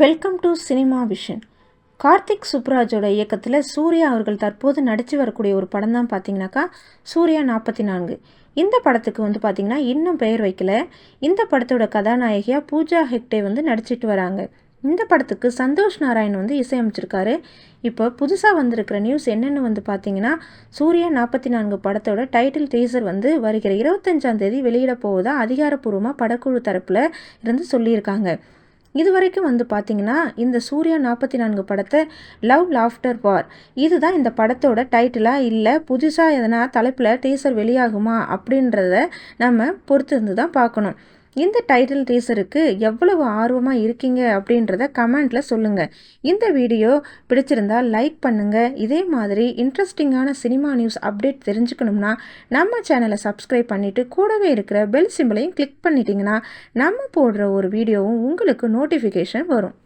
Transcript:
Welcome to cinema vision Karthik சுப்ராஜோட இயக்கத்தில் சூர்யா அவர்கள் தற்போது நடித்து வரக்கூடிய ஒரு படம் தான் பார்த்தீங்கன்னாக்கா சூர்யா நாற்பத்தி நான்கு இந்த படத்துக்கு வந்து பார்த்திங்கன்னா இன்னும் பெயர் வைக்கல. இந்த படத்தோட கதாநாயகியாக பூஜா ஹெக்டே வந்து நடிச்சிட்டு வராங்க. இந்த படத்துக்கு சந்தோஷ் நாராயண் வந்து இசையமைச்சிருக்காரு. இப்போ புதுசாக வந்திருக்கிற நியூஸ் என்னென்னு வந்து பார்த்தீங்கன்னா சூர்யா நாற்பத்தி நான்கு படத்தோட டைட்டில் டீசர் வந்து வருகிற இருபத்தஞ்சாம் தேதி வெளியிட போவதாக அதிகாரப்பூர்வமாக படக்குழு தரப்பில் இருந்து சொல்லியிருக்காங்க. இது வரைக்கும் வந்து பார்த்தீங்கன்னா இந்த சூர்யா நாற்பத்தி நான்கு படத்தை லவ் லாஃப்டர் வார் இதுதான் இந்த படத்தோட டைட்டிலாக இல்லை புதுசாக எதனா தலைப்பில் டீசர் வெளியாகுமா அப்படின்றத நம்ம பொறுத்து இருந்து தான் பார்க்கணும். இந்த டைட்டில் டீசருக்கு எவ்வளவு ஆர்வமாக இருக்கீங்க அப்படின்றத கமெண்ட்டில் சொல்லுங்கள் இந்த வீடியோ பிடிச்சிருந்தால் லைக் பண்ணுங்கள் இதே மாதிரி இன்ட்ரெஸ்டிங்கான சினிமா நியூஸ் அப்டேட் தெரிஞ்சுக்கணும்னா நம்ம சேனலை சப்ஸ்கிரைப் பண்ணிவிட்டு கூடவே இருக்கிற பெல் சிம்பிளையும் கிளிக் பண்ணிட்டீங்கன்னா நம்ம போடுற ஒரு வீடியோவும் உங்களுக்கு நோட்டிஃபிகேஷன் வரும்.